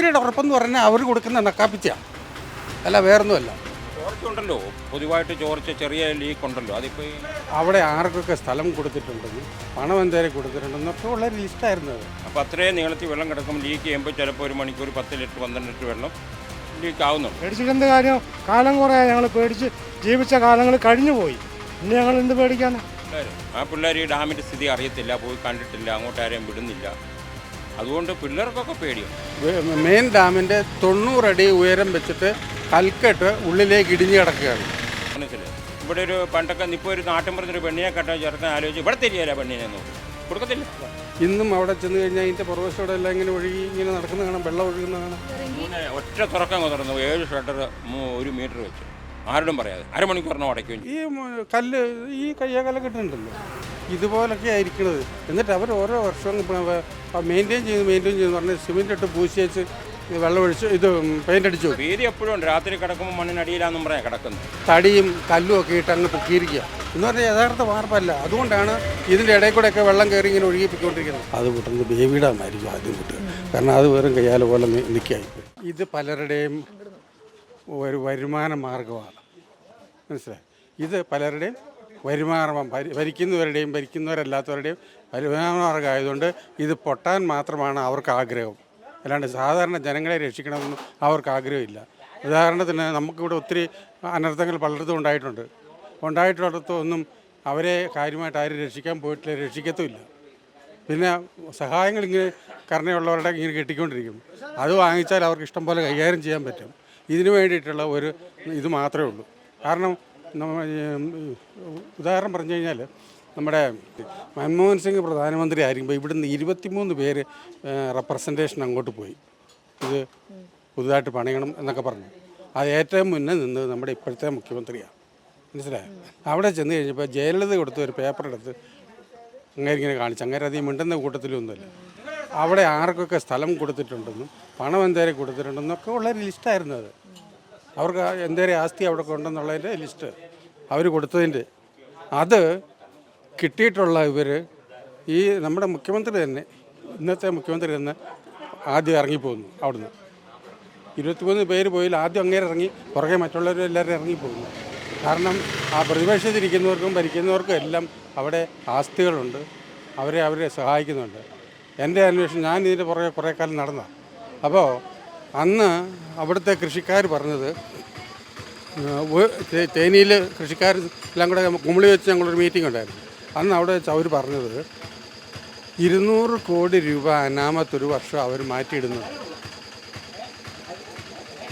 മുഖ്യമന്ത്രിയുടെ ഉറപ്പെന്ന് പറഞ്ഞാൽ അവർ കൊടുക്കുന്ന നക്കാപ്പിച്ചയാണ് അല്ല വേറൊന്നുമല്ല. ചോർച്ച ഉണ്ടല്ലോ പൊതുവായിട്ട് ചോർച്ച ചെറിയ ലീക്ക് ഉണ്ടല്ലോ. അതിപ്പോൾ അവിടെ ആർക്കൊക്കെ സ്ഥലം കൊടുത്തിട്ടുണ്ടെന്ന് പണം എന്തേലും കൊടുത്തിട്ടുണ്ടെന്നൊക്കെ ഉള്ള ഒരു ലിസ്റ്റായിരുന്നു അത്. അപ്പോൾ അത്രയും നീളത്തിൽ വെള്ളം കിടക്കും ലീക്ക് ചെയ്യുമ്പോൾ ചിലപ്പോൾ ഒരു മണിക്കൂർ പത്ത് ലിറ്റർ പന്ത്രണ്ട് ലിറ്റർ വെള്ളം ലീക്ക് ആവുന്നുണ്ട്. പേടിച്ചിട്ട് കാര്യം? കാലം കുറേ ഞങ്ങൾ പേടിച്ച് ജീവിച്ച കാലങ്ങൾ കഴിഞ്ഞു പോയി. ഇനി ഞങ്ങൾ എന്ത് പേടിക്കാൻ ആ പിള്ളേർ ഈ ഡാമിന്റെ സ്ഥിതി അറിയത്തില്ല പോയി കണ്ടിട്ടില്ല അങ്ങോട്ട് ആരെയും വിടുന്നില്ല. അതുകൊണ്ട് പിള്ളേർക്കൊക്കെ പേടിയും മെയിൻ ഡാമിന്റെ തൊണ്ണൂറടി ഉയരം വെച്ചിട്ട് കൽക്കെട്ട് ഉള്ളിലേക്ക് ഇടിഞ്ഞു കിടക്കുകയാണ്. മനസ്സിലായി. ഇവിടെ ഒരു പണ്ടൊക്കെ ഇപ്പോൾ ഒരു നാട്ടിൻപുറത്തൊരു പെണ്ണിനെ കെട്ടാൻ ചേർക്കാൻ ആലോചിച്ച് ഇവിടെ തരികയില്ല പെണ്ണിനെ നോക്കും കൊടുക്കത്തില്ല. ഇന്നും അവിടെ ചെന്ന് കഴിഞ്ഞാൽ ഇതിന്റെ പുറവശോടെ എല്ലാം ഇങ്ങനെ ഒഴുകി ഇങ്ങനെ നടക്കുന്ന കാണാം വെള്ളം ഒഴുകുന്ന കാണാം. ഒറ്റ തുറക്കം തുറന്നു. ഏഴ് ഷട്ടർ ഒരു മീറ്റർ വെച്ച്. ആരോടും പറയാതെ. അരമണിക്കൂറിനോ അടയ്ക്കും ഈ കല്ല് ഈ കയ്യാകല കിട്ടുന്നുണ്ടല്ലോ. ഇതുപോലൊക്കെ ആയിരിക്കണത് എന്നിട്ട് അവർ ഓരോ വർഷവും മെയിന്റെയിൻ ചെയ്ത് മെയിന്റെയിൻ ചെയ്ത് പറഞ്ഞ് സിമെന്റ് ഇട്ട് പൂശി വെച്ച് ഇത് വെള്ളം ഒഴിച്ച് ഇത് പെയിന്റ് അടിച്ചു. വീതി എപ്പോഴും ഉണ്ട്. രാത്രി കിടക്കുമ്പോൾ മണ്ണിനടിയിലാന്നും പറയാം കിടക്കുന്നു തടിയും കല്ലും ഒക്കെ ഇട്ട് അങ്ങ് പൊക്കിയിരിക്കുക. എന്ന് പറഞ്ഞാൽ യഥാർത്ഥ വാർപ്പല്ല. അതുകൊണ്ടാണ് ഇതിന്റെ ഇടയിൽ കൂടെ ഒക്കെ വെള്ളം കയറി ഇങ്ങനെ ഒഴുകിപ്പിക്കൊണ്ടിരിക്കുന്നത്. അത് കിട്ടുന്നത് ബേബിയിടാമായിരിക്കും ആദ്യം കിട്ടുക കാരണം അത് വെറും കയ്യാല പോലെ നിൽക്കായി ഇത് പലരുടെയും ഒരു വരുമാന മാർഗമാണ് മനസ്സിലായി? ഇത് പലരുടെയും വരുമാനം ഭരി- ഭരിക്കുന്നവരുടെയും ഭരിക്കുന്നവരല്ലാത്തവരുടെയും വരുമാനമാർഗമായതുകൊണ്ട് ഇത് പൊട്ടാൻ മാത്രമാണ് അവർക്ക് ആഗ്രഹം. അല്ലാണ്ട് സാധാരണ ജനങ്ങളെ രക്ഷിക്കണമെന്നും അവർക്ക് ആഗ്രഹമില്ല. ഉദാഹരണത്തിന് നമുക്കിവിടെ ഒത്തിരി അനർത്ഥങ്ങൾ പലയിടത്തും ഉണ്ടായിട്ടുണ്ട്. ഉണ്ടായിട്ടുള്ളടത്തൊന്നും അവരെ കാര്യമായിട്ട് ആരും രക്ഷിക്കാൻ പോയിട്ടില്ല രക്ഷിക്കത്തുമില്ല. പിന്നെ സഹായങ്ങൾ ഇങ്ങനെ കരുണയുള്ളവരുടെ ഇങ്ങനെ കിട്ടിക്കൊണ്ടിരിക്കും. അത് വാങ്ങിച്ചാൽ അവർക്ക് ഇഷ്ടം പോലെ കൈകാര്യം ചെയ്യാൻ പറ്റും. ഇതിനു വേണ്ടിയിട്ടുള്ള ഒരു ഇത് മാത്രമേ ഉള്ളൂ. കാരണം ഉദാഹരണം പറഞ്ഞു കഴിഞ്ഞാൽ നമ്മുടെ മൻമോഹൻ സിംഗ് പ്രധാനമന്ത്രി ആയിരിക്കുമ്പോൾ ഇവിടുന്ന് ഇരുപത്തിമൂന്ന് പേര് റെപ്രസെന്റേഷൻ അങ്ങോട്ട് പോയി. ഇത് പുതുതായിട്ട് പണിയണം എന്നൊക്കെ പറഞ്ഞു. അത് ഏറ്റവും മുന്നേ നിന്ന് നമ്മുടെ ഇപ്പോഴത്തെ മുഖ്യമന്ത്രിയാണ്. മനസ്സിലായോ? അവിടെ ചെന്ന് കഴിഞ്ഞപ്പോൾ ജയലളിത കൊടുത്ത ഒരു പേപ്പറെടുത്ത് അങ്ങനെ ഇങ്ങനെ കാണിച്ചു. അങ്ങനെ അധികം മിണ്ടുന്ന കൂട്ടത്തിലൊന്നുമല്ല. അവിടെ ആർക്കൊക്കെ സ്ഥലം കൊടുത്തിട്ടുണ്ടെന്നും പണം എന്തേലും കൊടുത്തിട്ടുണ്ടെന്നൊക്കെ ഉള്ളൊരു ലിസ്റ്റായിരുന്നു അത്. അവർക്ക് എന്തേലും ആസ്തി അവിടെ ഉണ്ടെന്നുള്ളതിന്റെ ലിസ്റ്റ് അവർ കൊടുത്തതിന്റെ. അത് കിട്ടിയിട്ടുള്ള ഇവർ ഈ നമ്മുടെ മുഖ്യമന്ത്രി തന്നെ ഇന്നത്തെ മുഖ്യമന്ത്രി തന്നെ ആദ്യം ഇറങ്ങിപ്പോകുന്നു അവിടുന്ന്. ഇരുപത്തിമൂന്ന് പേര് പോയിൽ ആദ്യം അങ്ങേരെ ഇറങ്ങി പുറകെ മറ്റുള്ളവരും എല്ലാവരും ഇറങ്ങിപ്പോകുന്നു കാരണം ആ പ്രതിപക്ഷത്തിരിക്കുന്നവർക്കും ഭരിക്കുന്നവർക്കും എല്ലാം അവിടെ ആസ്തികളുണ്ട്. അവരെ അവരെ സഹായിക്കുന്നുണ്ട്. എന്റെ അന്വേഷണം ഞാൻ ഇതിന്റെ പുറകെ കുറേ കാലം നടന്നതാണ് അപ്പോൾ അന്ന് അവിടുത്തെ കൃഷിക്കാർ പറഞ്ഞത് തേനിയിൽ കൃഷിക്കാർ എല്ലാം കൂടെ കുമിളി വെച്ച് ഞങ്ങളൊരു മീറ്റിംഗ് ഉണ്ടായിരുന്നു. അന്ന് അവിടെ വെച്ച് അവർ പറഞ്ഞത് ഇരുന്നൂറ് കോടി രൂപ അനാമത്തൊരു വർഷം അവർ മാറ്റിയിടുന്നുണ്ട്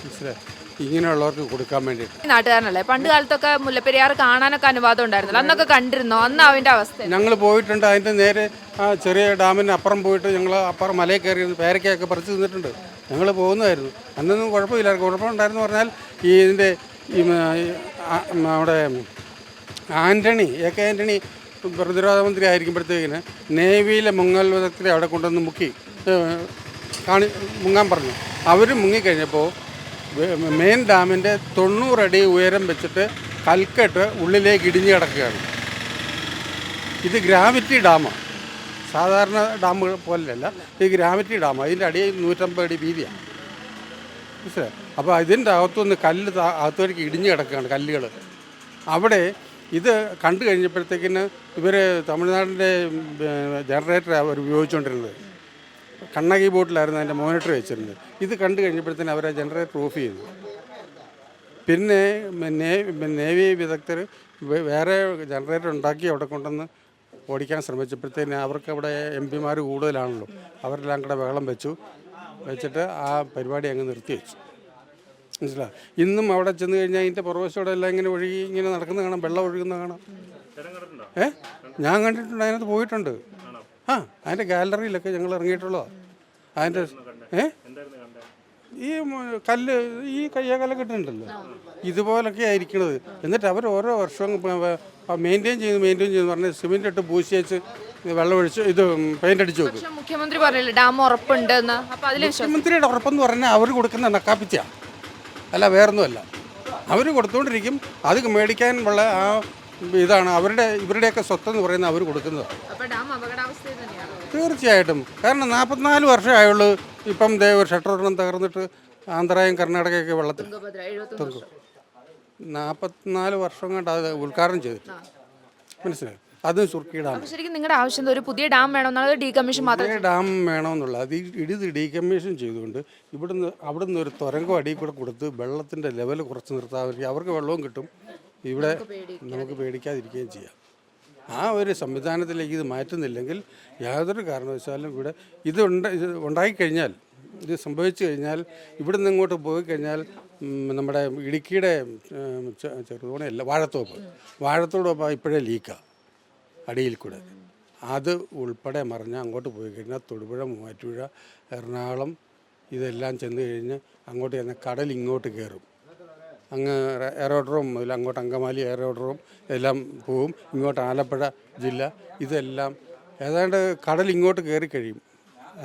മനസ്സിലായി? ഇങ്ങനെയുള്ളവർക്ക് കൊടുക്കാൻ വേണ്ടിയിട്ട്. നാട്ടുകാരനല്ലേ? പണ്ട് കാലത്തൊക്കെ മുല്ലപ്പെരിയാർ കാണാനൊക്കെ അനുവാദം ഉണ്ടായിരുന്നല്ലോ. അന്നൊക്കെ കണ്ടിരുന്നോ? അന്ന് അവന്റെ അവസ്ഥ ഞങ്ങൾ പോയിട്ടുണ്ട്. അതിന്റെ നേരെ ആ ചെറിയ ഡാമിന് അപ്പുറം പോയിട്ട് ഞങ്ങൾ അപ്പുറം മലയിൽ കയറി പേരക്കയൊക്കെ പറിച്ചു തിന്നിട്ടുണ്ട്. ഞങ്ങൾ പോകുന്നതായിരുന്നു. അന്നൊന്നും കുഴപ്പമില്ല. കുഴപ്പമുണ്ടായിരുന്നു പറഞ്ഞാൽ ഈ ഇതിന്റെ ഈ നമ്മുടെ ആന്റണി എ കെ ആന്റണി പ്രതിരോധ മന്ത്രി ആയിരിക്കുമ്പോഴത്തേക്കിന് നേവിയിലെ മുങ്ങൽ വിദഗ്ധരെ അവിടെ കൊണ്ടുവന്ന് മുക്കി കാണി മുങ്ങാൻ പറഞ്ഞു. അവർ മുങ്ങിക്കഴിഞ്ഞപ്പോൾ മെയിൻ ഡാമിന്റെ തൊണ്ണൂറടി ഉയരം വെച്ചിട്ട് കൽക്കെട്ട് ഉള്ളിലേക്ക് ഇടിഞ്ഞു കിടക്കുകയാണ്. ഇത് ഗ്രാവിറ്റി ഡാമാണ് സാധാരണ ഡാമുകൾ പോലെയല്ല ഈ ഗ്രാവിറ്റി ഡാം അതിന്റെ അടിയിൽ നൂറ്റമ്പത് അടി വീതിയാണ് മനസ്സിലായി? അപ്പോൾ ഇതിന്റെ അകത്തുനിന്ന് കല്ല് അകത്തേക്ക് ഇടിഞ്ഞു കിടക്കുകയാണ് കല്ലുകൾ. അവിടെ ഇത് കണ്ടു കഴിഞ്ഞപ്പോഴത്തേക്കിന് ഇവർ തമിഴ്നാടിന്റെ ജനറേറ്റർ അവർ ഉപയോഗിച്ചുകൊണ്ടിരുന്നത് കണ്ണകി ബോട്ടിലായിരുന്നു അതിന്റെ മോണിറ്റർ വെച്ചിരുന്നത്. ഇത് കണ്ടു കഴിഞ്ഞപ്പോഴത്തേന് അവരെ ജനറേറ്റർ ഓഫ് ചെയ്തു പിന്നെ നേവി വിദഗ്ധർ വേറെ ജനറേറ്റർ ഉണ്ടാക്കി അവിടെ കൊണ്ടുവന്ന് ഓടിക്കാൻ ശ്രമിച്ചപ്പോഴത്തേന് അവർക്ക് അവിടെ എം പിമാർ കൂടുതലാണല്ലോ. അവരെല്ലാം കൂടെ വെള്ളം വെച്ചു. വെച്ചിട്ട് ആ പരിപാടി അങ്ങ് നിർത്തി വെച്ചു. മനസ്സിലായി? ഇന്നും അവിടെ ചെന്ന് കഴിഞ്ഞാൽ അതിന്റെ പുറവശോടെ എല്ലാം ഇങ്ങനെ ഒഴുകി ഇങ്ങനെ നടക്കുന്ന കാണാം. വെള്ളം ഒഴുകുന്ന കാണാം. ഏ? ഞാൻ കണ്ടിട്ടുണ്ട്. അതിനകത്ത് പോയിട്ടുണ്ട്. ആ അതിന്റെ ഗാലറിയിലൊക്കെ ഞങ്ങൾ ഇറങ്ങിയിട്ടുള്ളതാണ് അതിന്റെ ഏ? ഈ കല്ല് ഈ കയ്യാകല കിട്ടുന്നുണ്ടല്ലോ ഇതുപോലൊക്കെ ആയിരിക്കണത്. എന്നിട്ട് അവർ ഓരോ വർഷവും മെയിന്റെയിൻ ചെയ്ത് മെയിന്റെയിൻ ചെയ്ത് പറഞ്ഞ് സിമെന്റ് ഇട്ട് പൂശി വെച്ച് വെള്ളമൊഴിച്ച് ഇത് പെയിന്റ് അടിച്ചു വെക്കും. മുഖ്യമന്ത്രി പറഞ്ഞില്ലേ ഡാം ഉറപ്പുണ്ട് മുഖ്യമന്ത്രിയുടെ ഉറപ്പെന്ന് പറഞ്ഞാൽ അവർ കൊടുക്കുന്ന നക്കാപ്പിച്ച. അല്ല വേറൊന്നുമല്ല. അവർ കൊടുത്തുകൊണ്ടിരിക്കും അത് മേടിക്കാനുള്ള ആ ഇതാണ്. അവരുടെ ഇവരുടെയൊക്കെ സ്വത്തെന്ന് പറയുന്നത് അവർ കൊടുക്കുന്നത് തീർച്ചയായിട്ടും. കാരണം നാൽപ്പത്തിനാല് വർഷമായുള്ളൂ ഇപ്പം ദേ ഒരു ഷട്ടർ ഒരെണ്ണം തകർന്നിട്ട് ആന്ധ്രയും കർണാടകയൊക്കെ വെള്ളത്തിൽ. വർഷം നാൽപ്പത്തിനാല് വർഷം കൊണ്ട് അത് ഉദ്ഘാടനം ചെയ്തിട്ട്. മനസ്സിലായി? അത് സുർക്കി ഡാം ശരിക്കും നിങ്ങളുടെ ആവശ്യം ഒരു പുതിയ ഡാം വേണമെന്നാണ് ഡീകമ്മീഷൻ മാത്രം. മാത്രമേ ഡാം വേണമെന്നുള്ള അത് ഇടിത് ഇടിത് ഡീകമ്മീഷൻ ചെയ്തുകൊണ്ട് ഇവിടുന്ന് അവിടുന്ന് ഒരു തുരങ്കം അടിയിൽ കൂടെ കൊടുത്ത് വെള്ളത്തിന്റെ ലെവൽ കുറച്ച് നിർത്താൻ അവർക്ക് വെള്ളവും കിട്ടും. ഇവിടെ നമുക്ക് പേടിക്കാതിരിക്കുകയും ചെയ്യാം. ആ ഒരു സംവിധാനത്തിലേക്ക് ഇത് മാറ്റുന്നില്ലെങ്കിൽ യാതൊരു കാരണവശാലും ഇവിടെ ഇത് ഉണ്ട ഇത് ഉണ്ടായിക്കഴിഞ്ഞാൽ ഇത് സംഭവിച്ചു കഴിഞ്ഞാൽ ഇവിടുന്ന് ഇങ്ങോട്ട് പോയി കഴിഞ്ഞാൽ നമ്മുടെ ഇടുക്കിയുടെ ചെറുതോണയല്ല വാഴത്തോപ്പ്. വാഴത്തോടൊപ്പം ഇപ്പോഴേ ലീക്കാണ് അടിയിൽ കൂടെ. അത് ഉൾപ്പെടെ മറിഞ്ഞ് അങ്ങോട്ട് പോയി കഴിഞ്ഞാൽ തൊടുപുഴ മൂവാറ്റുപുഴ എറണാകുളം ഇതെല്ലാം ചെന്ന് കഴിഞ്ഞ് അങ്ങോട്ട് ചെന്ന കടൽ ഇങ്ങോട്ട് കയറും. അങ്ങ് എയറോഡ്രോം മുതൽ അങ്ങോട്ട് അങ്കമാലി എയറോഡ്രോം എല്ലാം പോവും. ഇങ്ങോട്ട് ആലപ്പുഴ ജില്ല ഇതെല്ലാം ഏതാണ്ട് കടൽ ഇങ്ങോട്ട് കയറി കഴിയും.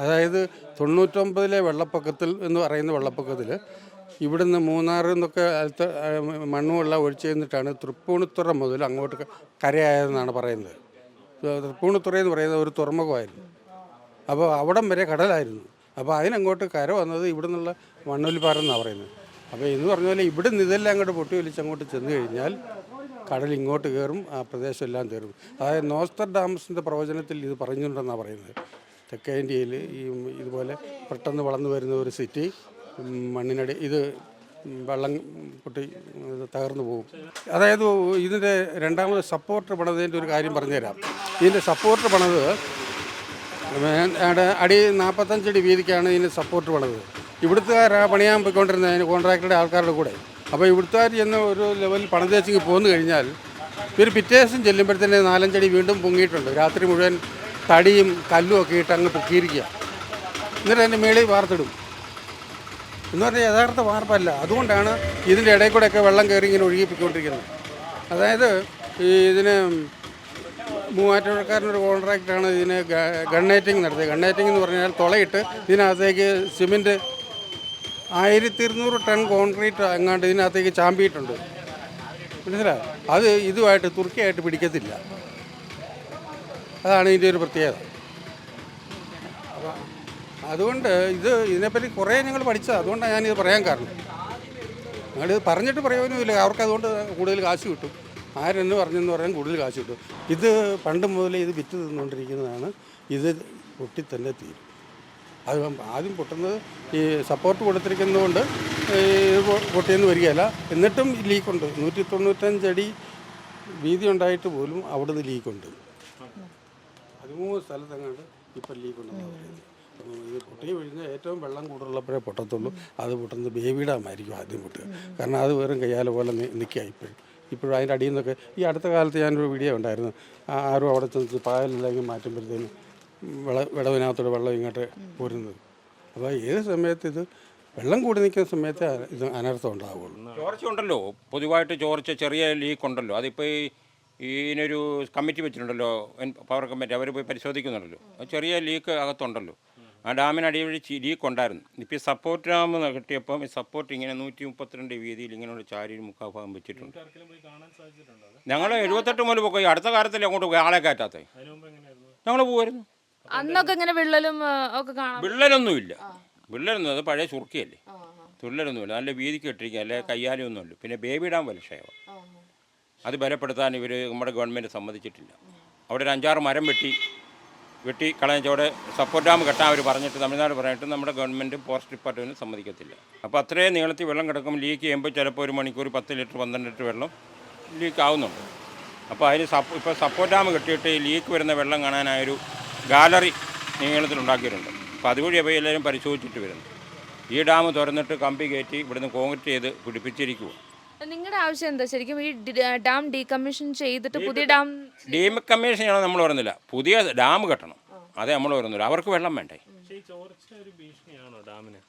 അതായത് തൊണ്ണൂറ്റൊമ്പതിലെ വെള്ളപ്പൊക്കത്തിൽ എന്ന് പറയുന്ന വെള്ളപ്പൊക്കത്തിൽ ഇവിടുന്ന് മൂന്നാറിൽ നിന്നൊക്കെ അടുത്ത മണ്ണുവെള്ളം ഒഴിച്ചു കഴിഞ്ഞിട്ടാണ് തൃപ്പൂണിത്തുറ മുതൽ അങ്ങോട്ട് കരയായതെന്നാണ് പറയുന്നത്. തൃപ്പൂണിത്തുറ എന്ന് പറയുന്നത് ഒരു തുറമുഖമായിരുന്നു. അപ്പോൾ അവിടം വരെ കടലായിരുന്നു. അപ്പോൾ അതിനങ്ങോട്ട് കര വന്നത് ഇവിടെ നിന്നുള്ള മണ്ണൊലിപ്പാറെന്നാണ് പറയുന്നത്. അപ്പോൾ എന്ന് പറഞ്ഞ പോലെ ഇവിടെ നിന്ന് ഇതെല്ലാം അങ്ങോട്ട് പൊട്ടി വലിച്ച് അങ്ങോട്ട് ചെന്ന് കഴിഞ്ഞാൽ കടൽ ഇങ്ങോട്ട് കയറും ആ പ്രദേശം എല്ലാം തീർന്നു അതായത് നോസ്റ്റർ ഡാംസിന്റെ പ്രവചനത്തിൽ ഇത് പറഞ്ഞിട്ടുണ്ടെന്നാണ് പറയുന്നത്. തെക്കേ ഇന്ത്യയിൽ ഈ ഇതുപോലെ പെട്ടെന്ന് വളർന്നു വരുന്ന ഒരു സിറ്റി മണ്ണിനടി ഇത് വെള്ളം പൊട്ടി തകർന്നു പോകും. അതായത് ഇതിന്റെ രണ്ടാമത് സപ്പോർട്ട് പണിതതിന്റെ ഒരു കാര്യം പറഞ്ഞുതരാം. ഇതിന്റെ സപ്പോർട്ട് പണിത് അടി നാൽപ്പത്തഞ്ചടി വീതിക്കാണ് ഇതിന് സപ്പോർട്ട് പണിത്. ഇവിടുത്തുകാരാ പണിയാൻ പോയിക്കൊണ്ടിരുന്നത് അതിന് കോൺട്രാക്ടറുടെ ആൾക്കാരുടെ കൂടെ. അപ്പോൾ ഇവിടുത്തുകാർ ചെന്ന് ഒരു ലെവലിൽ പണിതേച്ചിങ് പോന്നു കഴിഞ്ഞാൽ ഇവർ പിറ്റേ ദിവസം ചെല്ലുമ്പോഴത്തേന് നാലഞ്ചടി വീണ്ടും പൊങ്ങിയിട്ടുണ്ട്. രാത്രി മുഴുവൻ തടിയും കല്ലും ഒക്കെ ഇട്ട് അങ്ങ് പൊക്കിയിരിക്കുക എന്നിട്ട് അതിന്റെ മേളിൽ വാർത്തിടും. എന്ന് പറഞ്ഞാൽ യഥാർത്ഥ വാർപ്പല്ല. അതുകൊണ്ടാണ് ഇതിന്റെ ഇടയിൽ കൂടെയൊക്കെ വെള്ളം കയറി ഇങ്ങനെ ഒഴുകിപ്പിക്കൊണ്ടിരിക്കുന്നത്. അതായത് ഈ ഇതിന് മൂവാറ്റുപുഴക്കാരനൊരു കോൺട്രാക്റ്റാണ് ഇതിന് ഗണ്ണേറ്റിംഗ് നടത്തിയത്. ഗണ്ണേറ്റിംഗ് എന്ന് പറഞ്ഞാൽ തുളയിട്ട് ഇതിനകത്തേക്ക് സിമെന്റ് ആയിരത്തി ഇരുന്നൂറ് ടൺ കോൺക്രീറ്റ് എങ്ങാണ്ട് ഇതിനകത്തേക്ക് ചാമ്പിയിട്ടുണ്ട്. മനസ്സിലായോ? അത് ഇതുമായിട്ട് തുർക്കിയായിട്ട് പിടിക്കത്തില്ല. അതാണ് ഇതിന്റെ ഒരു പ്രത്യേകത. അതുകൊണ്ട് ഇത് ഇതിനെപ്പറ്റി കുറേ ഞങ്ങൾ പഠിച്ചത്. അതുകൊണ്ടാണ് ഞാനിത് പറയാൻ കാരണം. ഞങ്ങളിത് പറഞ്ഞിട്ട് പ്രയോജനമില്ല. അവർക്ക് അതുകൊണ്ട് കൂടുതൽ കാശ് കിട്ടും. ആരെന്ന് പറഞ്ഞെന്ന് പറയാൻ കൂടുതൽ കാശ് കിട്ടും. ഇത് പണ്ട് മുതലേ ഇത് വിറ്റ് തിന്നുകൊണ്ടിരിക്കുന്നതാണ് ഇത് പൊട്ടി തന്നെ തീരും. അത് ആദ്യം പൊട്ടുന്നത് ഈ സപ്പോർട്ട് കൊടുത്തിരിക്കുന്നതുകൊണ്ട് പൊട്ടിയെന്ന് വരികയില്ല. എന്നിട്ടും ലീക്കുണ്ട്. നൂറ്റി തൊണ്ണൂറ്റഞ്ചടി വീതി ഉണ്ടായിട്ട് പോലും അവിടുന്ന് ലീക്കുണ്ട്. പതിമൂന്ന് സ്ഥലത്തെങ്ങാണ്ട് ഇപ്പം ലീക്ക് ഉണ്ടെന്ന് പറയുന്നത്. ഈ പൊട്ടി വീഴുന്ന ഏറ്റവും വെള്ളം കൂടുതലുള്ളപ്പോഴേ പൊട്ടത്തുള്ളൂ. അത് പൊട്ടുന്നത് ബേബി ഡാമായിരിക്കും ആദ്യം പൊട്ടുക. കാരണം അത് വെറും കയ്യാല പോലെ നിൽക്കുക ഇപ്പോഴും. ഇപ്പോഴും അതിന്റെ അടിയിൽ നിന്നൊക്കെ ഈ അടുത്ത കാലത്ത് ഞാനൊരു വീഡിയോ ഉണ്ടായിരുന്നു ആരും അവിടെ ചെന്ന് പായലെല്ലാം മാറ്റുമ്പോഴത്തേനും വിള വിടവിനകത്തോടെ വെള്ളം ഇങ്ങോട്ട് പോരുന്നത്. അപ്പോൾ ഏത് സമയത്ത് ഇത് വെള്ളം കൂടി നിൽക്കുന്ന സമയത്ത് ഇത് അനർത്ഥം ഉണ്ടാവുള്ളൂ. ചോർച്ച ഉണ്ടല്ലോ. പൊതുവായിട്ട് ചോർച്ച ചെറിയ ലീക്ക് ഉണ്ടല്ലോ. അതിപ്പോൾ ഈ ഇതിനൊരു കമ്മിറ്റി വെച്ചിട്ടുണ്ടല്ലോ. പവർ കമ്മിറ്റി അവർ പോയി പരിശോധിക്കുന്നുണ്ടല്ലോ. ചെറിയ ലീക്ക് അകത്തുണ്ടല്ലോ. ആ ഡാമിനടിയിൽ ലീക്ക് ഉണ്ടായിരുന്നു. ഇപ്പോൾ ഈ സപ്പോർട്ട് ഡാം കിട്ടിയപ്പം ഈ സപ്പോർട്ട് ഇങ്ങനെ നൂറ്റി മുപ്പത്തിരണ്ട് വീതിയിൽ ഇങ്ങനെയുള്ള ചാരി മുക്കാഭാഗം വെച്ചിട്ടുണ്ട്. ഞങ്ങൾ എഴുപത്തെട്ട് മുതൽ പോയി അടുത്ത കാലത്തല്ലേ അങ്ങോട്ട് പോയി ആളെ കയറ്റാത്ത ഞങ്ങൾ പോകുമായിരുന്നു അന്നൊക്കെ ഇങ്ങനെ വിള്ളലും ഒക്കെ കാണാം വിള്ളലൊന്നുമില്ല. വിള്ളലൊന്നും അത് പഴയ ചുർക്കിയല്ലേ തുള്ളലൊന്നുമില്ല. നല്ല വീതിക്ക് ഇട്ടിരിക്കുക. അല്ലെ കയ്യാലൊന്നുമില്ല പിന്നെ ബേബി ഡാം വലിഷയമാണ് അത് ബലപ്പെടുത്താൻ ഇവർ നമ്മുടെ ഗവൺമെന്റ് സമ്മതിച്ചിട്ടില്ല. അവിടെ ഒരു അഞ്ചാറ് മരം വെട്ടി വെട്ടി കളഞ്ഞവിടെ സപ്പോർട്ട് ഡാം കെട്ടാൻ അവർ പറഞ്ഞിട്ട് തമിഴ്നാട് പറഞ്ഞിട്ട് നമ്മുടെ ഗവൺമെന്റ് ഫോറസ്റ്റ് ഡിപ്പാർട്ട്മെന്റ് സമ്മതിക്കത്തില്ല. അപ്പോൾ അത്രയും നീളത്തിൽ വെള്ളം കിടക്കും ലീക്ക് ചെയ്യുമ്പോൾ ചിലപ്പോൾ ഒരു മണിക്കൂർ പത്ത് ലിറ്റർ പന്ത്രണ്ട് ലിറ്റർ വെള്ളം ലീക്ക് ആവുന്നുണ്ട്. അപ്പോൾ അതിന് സപ്പോ ഇപ്പോൾ സപ്പോർട്ട് ഡാം കെട്ടിയിട്ട് ലീക്ക് വരുന്ന വെള്ളം കാണാനായൊരു ഗാലറി നീളത്തിൽ ഉണ്ടാക്കിയിട്ടുണ്ട്. അപ്പോൾ അതുവഴി അപ്പോൾ എല്ലാവരും പരിശോധിച്ചിട്ട് വരുന്നു. ഈ ഡാം തുറന്നിട്ട് കമ്പി കയറ്റി ഇവിടുന്ന് കോൺക്രീറ്റ് ചെയ്ത് പിടിപ്പിച്ചിരിക്കുക നിങ്ങളുടെ ആവശ്യം എന്താ? ശരിക്കും ഈ ഡി- ഡാം ഡീകമ്മീഷൻ ചെയ്തിട്ട് പുതിയ ഡാം ഡീകമ്മീഷൻ ചെയ്യണം നമ്മൾ പറയുന്നില്ല പുതിയ ഡാം കെട്ടണം. അതേ നമ്മൾ പറയുന്നില്ല അവർക്ക് വെള്ളം വേണ്ടേ? ഈ ചോർച്ച ഒരു ഭീഷണിയാണോ ഡാമിന്?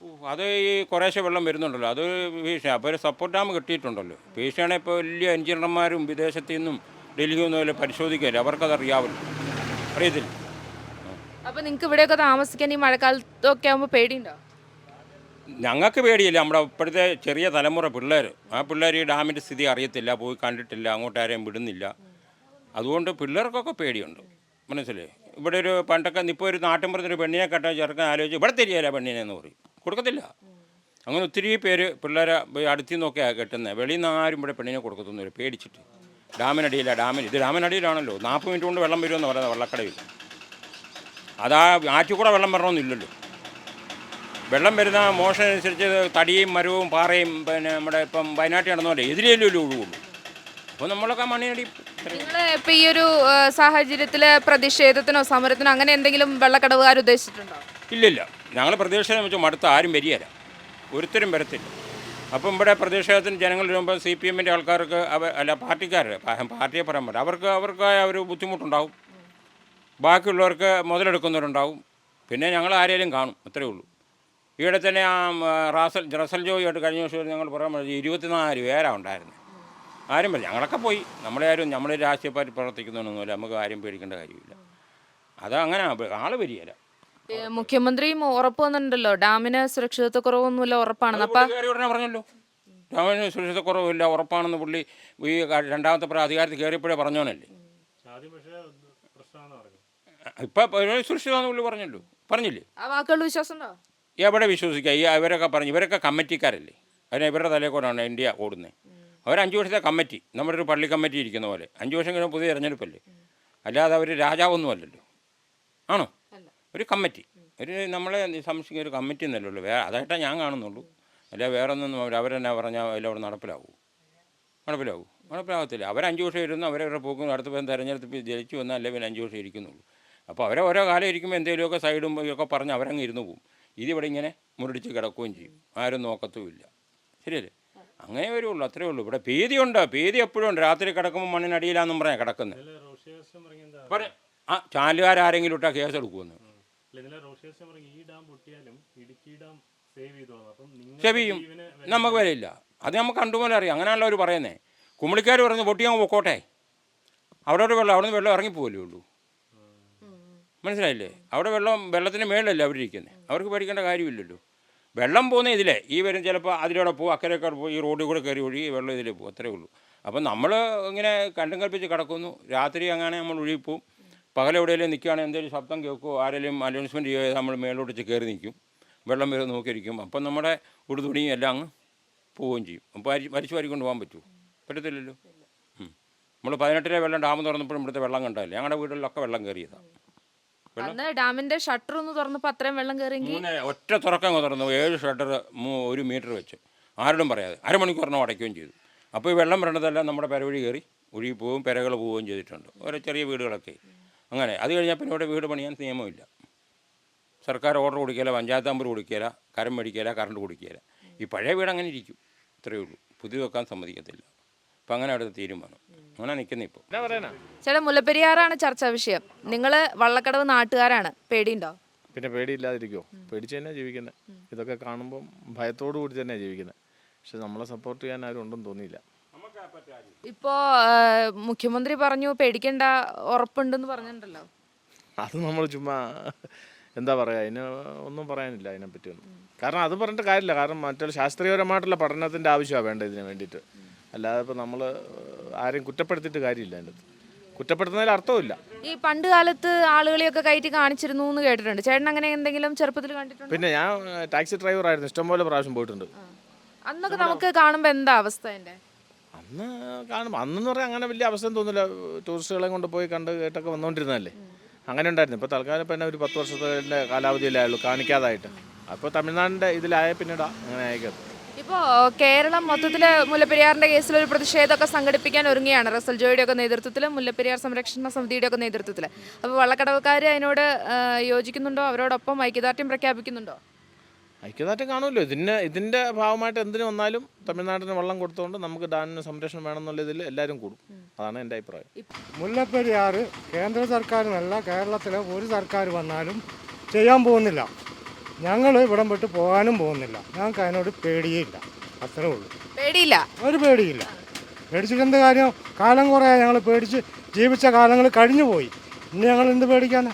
ഓ, അത് ഈ കുറേശ്ശെ വെള്ളം വരുന്നുണ്ടല്ലോ. അത് ഭീഷണി അപ്പോൾ ഒരു സപ്പോർട്ട് ഡാം കിട്ടിയിട്ടുണ്ടല്ലോ. ഭീഷണിയാണ് ഇപ്പോൾ വലിയ എഞ്ചിനീയർമാരും വിദേശത്തു നിന്നും ഡൽഹിയിൽ നിന്നും പരിശോധിക്കില്ല? അവർക്കത് അറിയത്തില്ല. അപ്പൊ നിങ്ങൾക്ക് ഇവിടെയൊക്കെ താമസിക്കാൻ ഈ മഴക്കാലത്തൊക്കെ ആകുമ്പോൾ പേടിയുണ്ടോ? ഞങ്ങൾക്ക് പേടിയില്ല. നമ്മുടെ ഇപ്പോഴത്തെ ചെറിയ തലമുറ പിള്ളേർ ആ പിള്ളേർ ഈ ഡാമിന്റെ സ്ഥിതി അറിയത്തില്ല പോയി കണ്ടിട്ടില്ല അങ്ങോട്ട് ആരെയും വിടുന്നില്ല. അതുകൊണ്ട് പിള്ളേർക്കൊക്കെ പേടിയുണ്ട്. മനസ്സിലായി? ഇവിടെ ഒരു പണ്ടൊക്കെ ഇപ്പോൾ ഒരു നാട്ടിൻപുറത്തൊരു പെണ്ണിനെ കെട്ടാൻ ചെറുക്കൻ ആലോചിച്ച് ഇവിടെ തിരിയല്ല പെണ്ണിനെ എന്ന് പറയും. കൊടുക്കത്തില്ല. അങ്ങനെ ഒത്തിരി പേര് പിള്ളേരെ അടുത്തു നിന്നൊക്കെയാണ് കെട്ടുന്നത് വെളിയിൽ നിന്ന് ആരും ഇവിടെ പെണ്ണിനെ കൊടുക്കത്തൊന്നുമില്ല പേടിച്ചിട്ട്. ഡാമിനടിയില്ല ഡാമിന് ഇത് ഡാമിനടിയിലാണല്ലോ. നാൽപ്പത് മിനിറ്റ് കൊണ്ട് വെള്ളം വരുമെന്ന് പറയുന്നത് വെള്ളക്കടവിൽ. അതാ ആറ്റിൽ കൂടെ വെള്ളം വരണമെന്നില്ലല്ലോ. വെള്ളം വരുന്ന മോഷൻ അനുസരിച്ച് തടിയും മരവും പാറയും പിന്നെ നമ്മുടെ ഇപ്പം വയനാട്ടിൽ നടന്നപോലെ എതിരെയല്ലോ ഒഴുകുള്ളൂ അപ്പോൾ നമ്മളൊക്കെ മണ്ണിനടി ഇപ്പം ഈ ഒരു സാഹചര്യത്തിൽ പ്രതിഷേധത്തിനോ സമരത്തിനോ അങ്ങനെ എന്തെങ്കിലും വെള്ളക്കടവുകാർ ഉദ്ദേശിച്ചിട്ടുണ്ടോ ഇല്ലില്ല. ഞങ്ങൾ പ്രതിഷേധം വെച്ച് മടുത്ത് ആരും വരികയില്ല ഒരുത്തരും വരത്തില്ല. അപ്പം ഇവിടെ പ്രതിഷേധത്തിന് ജനങ്ങൾ വരുമ്പോൾ സി പി എമ്മിന്റെ ആൾക്കാർക്ക് അവ അല്ല പാർട്ടിക്കാർ പാർട്ടിയെ പറയാൻ പറ്റില്ല. അവർക്ക് അവർക്കായ ഒരു ബുദ്ധിമുട്ടുണ്ടാവും. ബാക്കിയുള്ളവർക്ക് മുതലെടുക്കുന്നവരുണ്ടാവും. പിന്നെ ഞങ്ങൾ ആരെയും കാണും അത്രയേ ഉള്ളൂ. ഈയിടെ തന്നെ ആ റാസൽ റസൽ ജോയിയായിട്ട് കഴിഞ്ഞ വർഷം ഞങ്ങൾ പറയാൻ പറ്റും ഇരുപത്തിനാല് പേരാ ഉണ്ടായിരുന്നത് ആരും പറ്റില്ല ഞങ്ങളൊക്കെ പോയി. നമ്മളെ ആരും നമ്മൾ രാഷ്ട്രീയ പാർട്ടി പ്രവർത്തിക്കുന്നതൊന്നുമില്ല നമുക്ക് ആരും പേടിക്കേണ്ട കാര്യമില്ല. അത് അങ്ങനെ ആൾ വരികയില്ല മുഖ്യമന്ത്രിയും ഉറപ്പ് വന്നിട്ടുണ്ടല്ലോ. ഡാമിന് സുരക്ഷിതത്വക്കുറവൊന്നുമില്ല ഉറപ്പാണെന്ന്. അപ്പൊ ഉടനെ പറഞ്ഞല്ലോ. രാമന് സുരക്ഷിതക്കുറവില്ല ഉറപ്പാണെന്ന് പുള്ളി ഈ രണ്ടാമത്തെ പ്രാ അധികാരത്തിൽ കയറിയപ്പോഴേ പറഞ്ഞോനല്ലേ. ഇപ്പൊ സുരക്ഷിതമാണെന്ന് പുള്ളി പറഞ്ഞല്ലോ. പറഞ്ഞില്ലേ? ആ വാക്കുകളിൽ വിശ്വാസം എവിടെ വിശ്വസിക്കുക ഈ അവരൊക്കെ പറഞ്ഞു. ഇവരൊക്കെ കമ്മിറ്റിക്കാരല്ലേ. അതിന് ഇവരുടെ തലയിൽ കൂടെയാണ് ഇന്ത്യ ഓടുന്നത് അവർ അഞ്ച് വർഷത്തെ കമ്മിറ്റി. നമ്മുടെ ഒരു പള്ളി കമ്മിറ്റി ഇരിക്കുന്ന പോലെ. അഞ്ച് വർഷം കഴിഞ്ഞാൽ പുതിയ തിരഞ്ഞെടുപ്പല്ലേ. അല്ലാതെ അവർ രാജാവൊന്നുമല്ലല്ലോ ആണോ? ഒരു കമ്മിറ്റി. ഒരു നമ്മളെ സംശയിക്കുന്ന ഒരു കമ്മിറ്റി എന്നല്ലേ ഉള്ളൂ. വേറെ അതായിട്ടാണ് ഞാൻ കാണുന്നുള്ളൂ. അല്ല വേറെ ഒന്നും അവർ അവരെന്നെ പറഞ്ഞാൽ അതിൽ അവിടെ നടപ്പിലാവൂ. നടപ്പിലാവൂ. നടപ്പിലാകത്തില്ല അവർ അഞ്ച് വർഷം ഇരുന്ന് അവരവരുടെ പോക്കും അടുത്ത പേരും തെരഞ്ഞെടുത്ത് ജയിച്ചു വന്നാൽ അല്ലെ പിന്നെ അഞ്ച് വർഷം ഇരിക്കുന്നുള്ളൂ. അപ്പോൾ അവരെ ഓരോ കാലം ഇരിക്കുമ്പോൾ എന്തെങ്കിലുമൊക്കെ സൈഡും ഒക്കെ പറഞ്ഞ് അവരങ്ങ് ഇരുന്ന് പോകും ഇതിവിടെ ഇങ്ങനെ മുരടിച്ച് കിടക്കുകയും ചെയ്യും. ആരും നോക്കത്തുമില്ല. ശരിയല്ലേ? അങ്ങനെ വരുള്ളൂ. അത്രേ ഉള്ളൂ. ഇവിടെ പേദിയുണ്ട് ഭീതി എപ്പോഴും ഉണ്ട്. രാത്രി കിടക്കുമ്പോൾ മണ്ണിനടിയിലാന്നും പറയാം കിടക്കുന്നത് ആ ചാനലുകാരെങ്കിലും ഇട്ടാൽ കേസ് എടുക്കുമെന്ന് അല്ല പറഞ്ഞ ഈ ഡാം പൊട്ടിയാലും ഇടുക്കി ഡാം സേവ് ചെയ്തോളാം അപ്പം നിങ്ങൾ ചെവിയും നമുക്ക് വിലയില്ല. അത് നമുക്ക് കണ്ടുപോലെ അറിയാം. അങ്ങനെയാണല്ലോ അവർ പറയുന്നത് പറഞ്ഞു പൊട്ടി പൊട്ടിയങ്ങ് പൊക്കോട്ടെ. അവിടെ ഒരു വെള്ളം അവിടെ നിന്ന് വെള്ളം ഇറങ്ങിപ്പോവല്ലേ ഉള്ളൂ. മനസ്സിലായില്ലേ? അവിടെ വെള്ളം വെള്ളത്തിന് മേളിലല്ലേ അവരിരിക്കുന്നത് അവർക്ക് പേടിക്കേണ്ട കാര്യമില്ലല്ലോ. വെള്ളം പോകുന്ന ഇതിലേ. ഈ വരും ചിലപ്പോൾ അതിലൂടെ പോകും അക്കരയൊക്കെ പോകും ഈ റോഡിൽ കൂടെ കയറി ഒഴുകി വെള്ളം ഇതിലേ പോകും അത്രേ ഉള്ളൂ. അപ്പം നമ്മൾ ഇങ്ങനെ കണ്ടും കൽപ്പിച്ച് കിടക്കുന്നു. രാത്രി അങ്ങനെ നമ്മൾ ഒഴുകിപ്പോവും പകലെവിടെയെങ്കിലും നിൽക്കുകയാണെങ്കിൽ എന്തെങ്കിലും ശബ്ദം കേൾക്കുമോ ആരെങ്കിലും അനൗൺസ്മെന്റ് ചെയ്യുക നമ്മൾ മേലോട്ട് കയറി നിൽക്കും. വെള്ളം വരെ നോക്കിയിരിക്കും. അപ്പം നമ്മുടെ ഉടുതുണിയും എല്ലാം അങ്ങ് പോവുകയും ചെയ്യും. അപ്പോൾ അരി മരിച്ചു വാരിക്കൊണ്ട് പോകാൻ പറ്റുമോ? പറ്റത്തില്ലല്ലോ. നമ്മൾ പതിനെട്ടിലെ വെള്ളം ഡാം തുറന്നപ്പോഴും ഇവിടുത്തെ വെള്ളം കണ്ടല്ലേ ഞങ്ങളുടെ വീടുകളിലൊക്കെ വെള്ളം കയറിയതാണ് അന്ന് ഡാമിന്റെ ഷട്ടർ ഒന്ന് തുറന്നപ്പോൾ അത്രയും വെള്ളം കയറിയെങ്കിൽ? ഒറ്റ തുറക്കം തുറന്നു. ഏഴ് ഷട്ടർ ഒരു മീറ്റർ വെച്ച്. ആരോടും പറയാതെ. അരമണിക്കൂറിനോ അടയ്ക്കുകയും ചെയ്തു. അപ്പോൾ ഈ വെള്ളം വരേണ്ടതെല്ലാം നമ്മുടെ പെരവഴി കയറി ഒഴുകി പോവും പെരകൾ പോവുകയും ചെയ്തിട്ടുണ്ട്. ഓരോ ചെറിയ വീടുകളൊക്കെ. അങ്ങനെ. അത് കഴിഞ്ഞാൽ പിന്നെ ഇവിടെ വീട് പണിയാൻ നിയമമില്ല. സർക്കാർ ഓർഡർ കൊടുക്കില്ല പഞ്ചായത്ത് നമ്പർ കൊടുക്കില്ല കരം മേടിക്കില്ല കറണ്ട് കൊടുക്കില്ല ഈ പഴയ വീട് അങ്ങനെ ഇരിക്കും. ഇത്രയേ ഉള്ളൂ. പുതിയ വെക്കാൻ സമ്മതിക്കത്തില്ല. അപ്പം അങ്ങനെ അടുത്ത തീരുമാനം. അങ്ങനെ നിൽക്കുന്ന ഇപ്പോൾ ചേട്ടാ മുല്ലപ്പെരിയാറാണ് ചർച്ചാ വിഷയം. നിങ്ങൾ വള്ളക്കടവ് നാട്ടുകാരാണ്. പേടിയുണ്ടോ? പിന്നെ പേടിയില്ലാതിരിക്കുമോ പേടിച്ച് തന്നെ ജീവിക്കുന്നത് ഇതൊക്കെ കാണുമ്പം ഭയത്തോടു കൂടി തന്നെ ജീവിക്കുന്നത് പക്ഷെ നമ്മളെ സപ്പോർട്ട് ചെയ്യാൻ ആരും ഉണ്ടെന്ന് തോന്നിയില്ല. ഇപ്പോ മുഖ്യമന്ത്രി പറഞ്ഞു പേടിക്കണ്ട ഉറപ്പുണ്ടെന്ന് പറഞ്ഞിട്ടുണ്ടല്ലോ. അത് നമ്മൾ ചുമ്മാ എന്താ പറയുക അതിന് ഒന്നും പറയാനില്ല അതിനെപ്പറ്റിയൊന്നും. കാരണം അത് പറഞ്ഞിട്ട് കാര്യമില്ല. കാരണം മറ്റുള്ള ശാസ്ത്രീയപരമായിട്ടുള്ള പഠനത്തിന്റെ ആവശ്യമാണ് വേണ്ടത് ഇതിന് വേണ്ടിട്ട് അല്ലാതെ ഇപ്പോൾ നമ്മൾ ആരെയും കുറ്റപ്പെടുത്തിയിട്ട് കാര്യമില്ല അതിന്റെ കുറ്റപ്പെടുത്തുന്നതിൽ അർത്ഥമില്ല ഈ പണ്ട് കാലത്ത് ആളുകളെയൊക്കെ കയറ്റി കാണിച്ചിരുന്നു എന്ന് കേട്ടിട്ടുണ്ട്. ചേട്ടൻ അങ്ങനെ എന്തെങ്കിലും ചെറുപ്പത്തിൽ കണ്ടിട്ടുണ്ട്? പിന്നെ ഞാൻ ടാക്സി ഡ്രൈവർ ആയിരുന്നു ഇഷ്ടംപോലെ പ്രാവശ്യം പോയിട്ടുണ്ട്. അന്നൊക്കെ നമുക്ക് കാണുമ്പോ എന്താ അവസ്ഥ എന്റെ അന്ന് കാണുമ്പോൾ അന്നെന്ന് പറയാൻ അങ്ങനെ വലിയ അവസരം തോന്നില്ല ടൂറിസ്റ്റുകളെ കൊണ്ട് പോയി കണ്ട് കേട്ടൊക്കെ വന്നുകൊണ്ടിരുന്നതല്ലേ അങ്ങനെ ഉണ്ടായിരുന്നു. ഇപ്പോൾ തൽക്കാലം ഇപ്പം ഒരു പത്ത് വർഷത്തിന്റെ കാലാവധിയല്ലേ ആയുള്ളൂ കാണിക്കാതായിട്ട്. അപ്പോൾ തമിഴ്നാടിന്റെ ഇതിലായ പിന്നീടാ അങ്ങനെ അയക്കത് ഇപ്പോൾ കേരളം മൊത്തത്തിൽ മുല്ലപ്പെരിയാറിന്റെ കേസിൽ ഒരു പ്രതിഷേധമൊക്കെ സംഘടിപ്പിക്കാൻ ഒരുങ്ങിയാണ് റസൽ ജോയുടെ ഒക്കെ നേതൃത്വത്തിൽ മുല്ലപ്പെരിയാർ സംരക്ഷണ സമിതിയുടെ ഒക്കെ നേതൃത്വത്തിൽ അപ്പോൾ വള്ളക്കടവക്കാർ അതിനോട് യോജിക്കുന്നുണ്ടോ? അവരോടൊപ്പം ഐക്യദാർഢ്യം പ്രഖ്യാപിക്കുന്നുണ്ടോ? ഐക്യദാർഢ്യം കാണുമല്ലോ. ഇതിന് ഇതിന്റെ ഭാഗമായിട്ട് എന്തിനു വന്നാലും തമിഴ്നാടിന് വെള്ളം കൊടുത്തുകൊണ്ട് നമുക്ക് ഡാമിന് സംരക്ഷണം വേണമെന്നുള്ള ഇതിൽ എല്ലാവരും കൂടും. അതാണ് എന്റെ അഭിപ്രായം. മുല്ലപ്പെരിയാർ കേന്ദ്ര സർക്കാരിനല്ല കേരളത്തിലെ ഒരു സർക്കാർ വന്നാലും ചെയ്യാൻ പോകുന്നില്ല. ഞങ്ങൾ ഇവിടം വിട്ട് പോകാനും പോകുന്നില്ല. ഞങ്ങൾക്ക് അതിനോട് പേടിയില്ല. അത്രേ ഉള്ളൂ. പേടിയില്ല? ഒരു പേടിയില്ല. പേടിച്ചിട്ട് എന്ത് കാര്യം? കാലം കുറേ ഞങ്ങൾ പേടിച്ച് ജീവിച്ച കാലങ്ങൾ കഴിഞ്ഞു പോയി ഇനി ഞങ്ങൾ എന്ത് പേടിക്കാനാ?